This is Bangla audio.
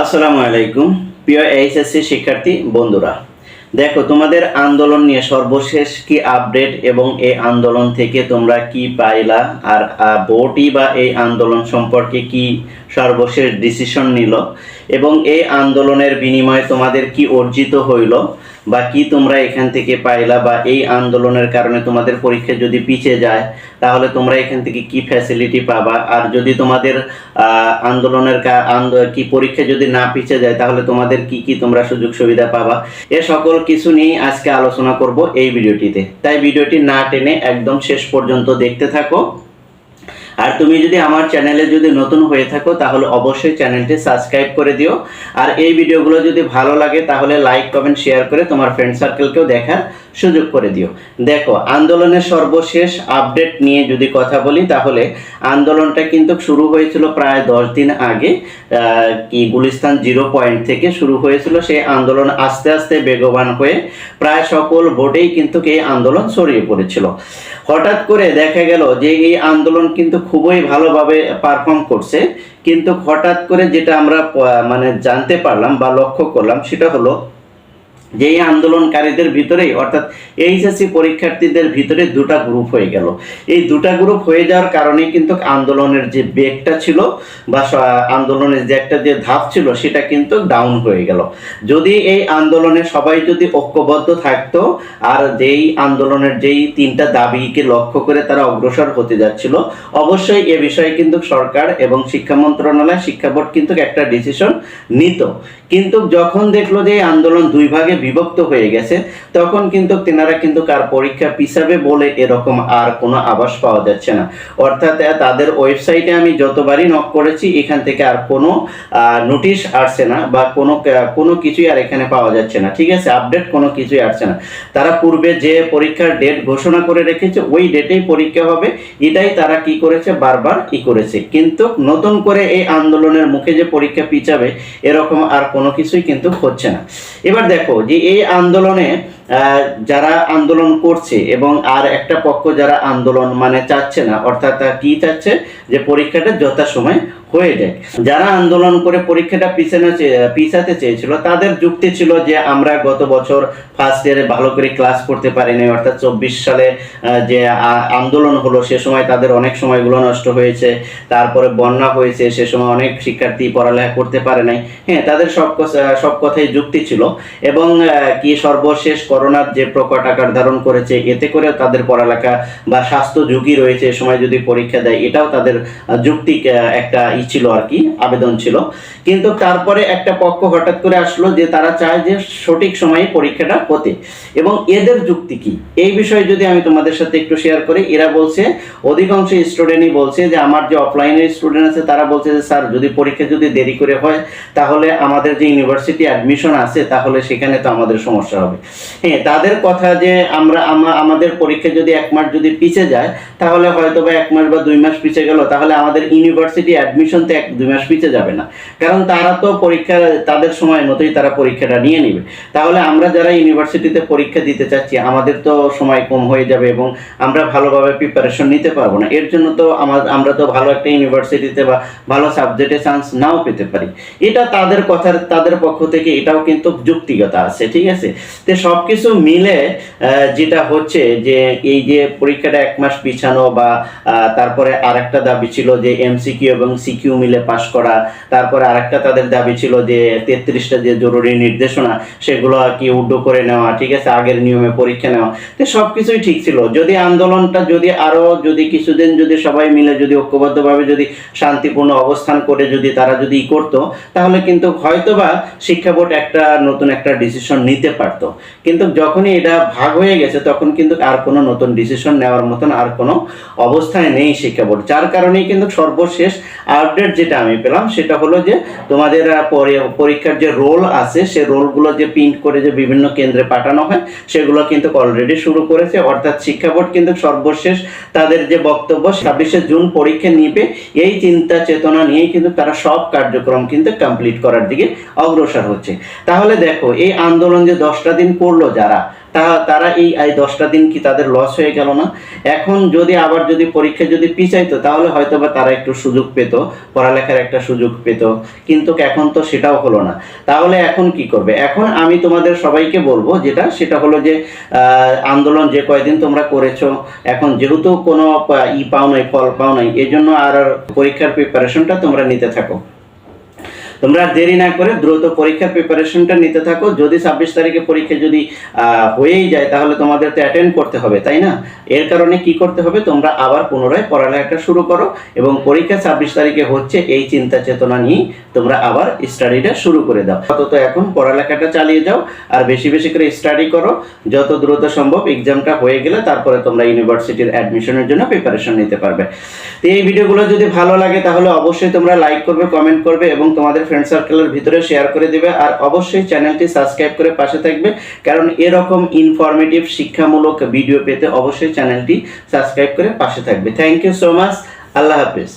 আসসালামু আলাইকুম, প্রিয় এইচএসসি শিক্ষার্থী বন্ধুরা। দেখো, তোমাদের আন্দোলন নিয়ে সর্বশেষ কি আপডেট এবং এই আন্দোলন থেকে তোমরা কি পাইলা? আর বোর্ডই বা এই আন্দোলন সম্পর্কে কি সর্বশেষ ডিসিশন নিল? এবং এই আন্দোলনের বিনিময়ে তোমাদের কি অর্জিত হইল? বা কি তোমরা এখান থেকে পাইলা বা এই আন্দোলনের কারণে তোমাদের পরীক্ষা যদি পিছিয়ে যায়, তাহলে তোমরা এখান থেকে কি ফ্যাসিলিটি পাবা? আর যদি তোমাদের আন্দোলনের কা- পরীক্ষা যদি না পিছিয়ে যায়, তাহলে তোমাদের কি কি তোমরা সুযোগ সুবিধা পাবা? এ সকল কিছু নিয়ে আজকে আলোচনা করব এই ভিডিওটিতে। তাই ভিডিওটি না টেনে একদম শেষ পর্যন্ত দেখতে থাকো। আর তুমি যদি আমার চ্যানেলে যদি নতুন হয়ে থাকো, তাহলে অবশ্যই চ্যানেলটি সাবস্ক্রাইব করে দিও। আর এই ভিডিওগুলো যদি ভালো লাগে, তাহলে লাইক কমেন্ট শেয়ার করে তোমার ফ্রেন্ড সার্কেলকেও দেখার সুযোগ করে দিও। দেখো, আন্দোলনের সর্বশেষ আপডেট নিয়ে যদি কথা বলি, তাহলে আন্দোলনটা কিন্তু শুরু হয়েছিল প্রায় দশ দিন আগে। কি, গুলিস্তান জিরো পয়েন্ট থেকে শুরু হয়েছিল সেই আন্দোলন আস্তে আস্তে বেগবান হয়ে প্রায় সকল বোর্ডেই কিন্তু এই আন্দোলন ছড়িয়ে পড়েছিল। হঠাৎ করে দেখা গেল যে এই আন্দোলন কিন্তু খুবই ভালোভাবে পারফর্ম করছে। কিন্তু হঠাৎ করে যেটা আমরা মানে জানতে পারলাম বা লক্ষ্য করলাম, সেটা হলো যে এই আন্দোলনকারীদের ভিতরেই, অর্থাৎ এইচএসসি পরীক্ষার্থীদের ভিতরে দুটা গ্রুপ হয়ে গেল। এই দুটা গ্রুপ হয়ে যাওয়ার কারণে কিন্তু আন্দোলনের যে বেগটা ছিল বা আন্দোলনের যে একটা যে ধাপ ছিল, সেটা কিন্তু ডাউন হয়ে গেল। যদি এই আন্দোলনে সবাই যদি ঐক্যবদ্ধ থাকতো, আর যেই আন্দোলনের যেই তিনটা দাবিকে লক্ষ্য করে তারা অগ্রসর হতে যাচ্ছিল, অবশ্যই এ বিষয়ে কিন্তু সরকার এবং শিক্ষা মন্ত্রণালয়, শিক্ষা বোর্ড কিন্তু একটা ডিসিশন নিত। কিন্তু যখন দেখল যে আন্দোলন দুই ভাগে বিভক্ত হয়ে গেছে, তখন কিন্তু তেনারা কিন্তু কার পরীক্ষা পিছাবে বলে এরকম আর কোনো আভাস পাওয়া যাচ্ছে না। অর্থাৎ তাদের ওয়েবসাইটে আমি যতবারই নক করেছি, এখান থেকে আর কোনো নোটিশ আসছে না বা কোনো কোনো কিছুই আর এখানে পাওয়া যাচ্ছে না। ঠিক আছে? আপডেট কোনো কিছুই আসছে না। তারা পূর্বে যে পরীক্ষার ডেট ঘোষণা করে রেখেছে, ওই ডেটেই পরীক্ষা হবে। এটাই তারা কি করেছে? বারবার ই করেছে। কিন্তু নতুন করে এই আন্দোলনের মুখে যে পরীক্ষা পিছাবে, এরকম আর কোনো কিছুই কিন্তু হচ্ছে না। এবার দেখো, যে এই আন্দোলনে যারা আন্দোলন করছে এবং আর একটা পক্ষ যারা আন্দোলন মানে চাচ্ছে না, অর্থাৎ কি চাচ্ছে? যে পরীক্ষাটা যথাসময় হয়ে যায় যারা আন্দোলন করে পরীক্ষাটা পিছানো পিছাতে চেয়েছিল, তাদের যুক্তি ছিল যে আমরা গত বছর ফার্স্ট ইয়ারে ভালো করে ক্লাস করতে পারিনি, অর্থাৎ চব্বিশ সালে যে আন্দোলন হলো, সে সময় তাদের অনেক সময়গুলো নষ্ট হয়েছে, তারপরে বন্যা হয়েছে, সে সময় অনেক শিক্ষার্থী পড়ালেখা করতে পারে নাই। হ্যাঁ তাদের সব সব কথাই যুক্তি ছিল এবং কি সর্বশেষ করোনার যে প্রকট আকার ধারণ করেছে, এতে করে তাদের পড়ালেখা বা স্বাস্থ্য ঝুঁকি রয়েছে, এ সময় যদি পরীক্ষা দেয়, এটাও তাদের যুক্তি একটা ই ছিল আর কি, আবেদন ছিল। কিন্তু তারপরে একটা পক্ষ হঠাৎ করে আসলো যে তারা চায় যে সঠিক সময়ে পরীক্ষাটা হতে। এবং এদের যুক্তি কি? এই বিষয়ে যদি আমি তোমাদের সাথে একটু শেয়ার করি, এরা বলছে, অধিকাংশ স্টুডেন্টই বলছে যে আমার যে অফলাইনের স্টুডেন্ট আছে, তারা বলছে যে, স্যার, যদি পরীক্ষা যদি দেরি করে হয়, তাহলে আমাদের যে ইউনিভার্সিটি অ্যাডমিশন আছে, তাহলে সেখানে তো আমাদের সমস্যা হবে। হ্যাঁ তাদের কথা যে আমরা আমাদের পরীক্ষা যদি এক মাস যদি পিছে যায়, তাহলে হয়তো বা এক মাস বা দুই মাস পিছে গেল, তাহলে আমাদের ইউনিভার্সিটি অ্যাডমিশন তো এক, দুই মাস পিছে যাবে না। কারণ তারা তো পরীক্ষা, তাদের সময় মতোই তারা পরীক্ষাটা নিয়ে নেবে। তাহলে আমরা যারা ইউনিভার্সিটিতে পরীক্ষা দিতে চাচ্ছি, আমাদের তো সময় কম হয়ে যাবে এবং আমরা ভালোভাবে প্রিপারেশন নিতে পারব না। এর জন্য তো আমার- আমরা তো ভালো একটা ইউনিভার্সিটিতে বা ভালো সাবজেক্টে চান্স নাও পেতে পারি। এটা তাদের কথার, তাদের পক্ষ থেকে এটাও কিন্তু যুক্তিগত আছে, ঠিক আছে? তো সব কিছু মিলে যেটা হচ্ছে যে এই যে পরীক্ষাটা এক মাস পিছানো বা তারপরে আরেকটা দাবি ছিল যে এমসিকিউ এবং সিকিউ মিলে পাশ করা, তারপরে আরেকটা তাদের দাবি ছিল যে তেত্রিশটা যে জরুরি নির্দেশনা, সেগুলো আর কি উড্ড করে নেওয়া, ঠিক আছে, আগের নিয়মে পরীক্ষা নেওয়া। তো সব কিছুই ঠিক ছিল। যদি আন্দোলনটা যদি আরও যদি কিছুদিন যদি সবাই মিলে যদি ঐক্যবদ্ধভাবে যদি শান্তিপূর্ণ অবস্থান করে যদি তারা যদি ই করতো, তাহলে কিন্তু হয়তোবা শিক্ষা বোর্ড একটা নতুন একটা ডিসিশন নিতে পারতো। কিন্তু যখনই এটা ভাগ হয়ে গেছে, তখন কিন্তু আর কোনো নতুন ডিসিশন নেওয়ার মতন আর কোনো অবস্থায় নেই শিক্ষা বোর্ড। যার কারণেই কিন্তু সর্বশেষ আপডেট যেটা আমি পেলাম, সেটা হলো যে তোমাদের পরীক্ষার যে রোল আছে, সে রোলগুলো যে প্রিন্ট করে যে বিভিন্ন কেন্দ্রে পাঠানো হয়, সেগুলো কিন্তু অলরেডি শুরু করেছে। অর্থাৎ শিক্ষা বোর্ড কিন্তু সর্বশেষ তাদের যে বক্তব্য, ছাব্বিশে জুন পরীক্ষা নিবে, এই চিন্তা চেতনা নিয়েই কিন্তু তারা সব কার্যক্রম কিন্তু কমপ্লিট করার দিকে অগ্রসর হচ্ছে। তাহলে দেখো, এই আন্দোলন যে দশটা দিন করল যারা। তা, তারা এই দশটা দিন কি তাদের লস হয়ে গেল না? এখন যদি আবার যদি পরীক্ষা যদি পিছাইতো, তাহলে হয়তো বা তারা একটু সুযোগ পেত, পড়ালেখার একটা সুযোগ পেত। কিন্তু এখন তো সেটাও হলো না। তাহলে এখন কি করবে? এখন আমি তোমাদের সবাইকে বলব যেটা, সেটা হলো যে আন্দোলন যে কয়দিন তোমরা করেছ, এখন যেহেতু কোনো ই পাও নাই, ফল পাও নাই এই জন্য আর পরীক্ষার প্রিপারেশনটা তোমরা নিতে থাকো। তোমরা দেরি না করে দ্রুত পরীক্ষার প্রিপারেশনটা নিতে থাকো। যদি ছাব্বিশ তারিখে পরীক্ষা যদি হয়েই যায়, তাহলে তোমাদের তো অ্যাটেন্ড করতে হবে, তাই না? এর কারণে কি করতে হবে? তোমরা আবার পুনরায় পড়ালেখাটা শুরু করো এবং পরীক্ষা ছাব্বিশ তারিখে হচ্ছে এই চিন্তা চেতনা নিয়ে তোমরা আবার স্টাডিটা শুরু করে দাও। অন্তত এখন পড়ালেখাটা চালিয়ে যাও আর বেশি বেশি করে স্টাডি করো। যত দ্রুত সম্ভব এক্সামটা হয়ে গেলে তারপরে তোমরা ইউনিভার্সিটির অ্যাডমিশনের জন্য প্রিপারেশন নিতে পারবে। তো এই ভিডিওগুলো যদি ভালো লাগে, তাহলে অবশ্যই তোমরা লাইক করবে কমেন্ট করবে এবং তোমাদের ফ্রেন্ড সার্কেলের ভিতরে শেয়ার করে দিবে আর অবশ্যই চ্যানেলটি সাবস্ক্রাইব করে পাশে থাকবে। কারণ এরকম ইনফরমেটিভ শিক্ষামূলক ভিডিও পেতে অবশ্যই চ্যানেলটি সাবস্ক্রাইব করে পাশে থাকবে। Thank you so much Allah Hafiz.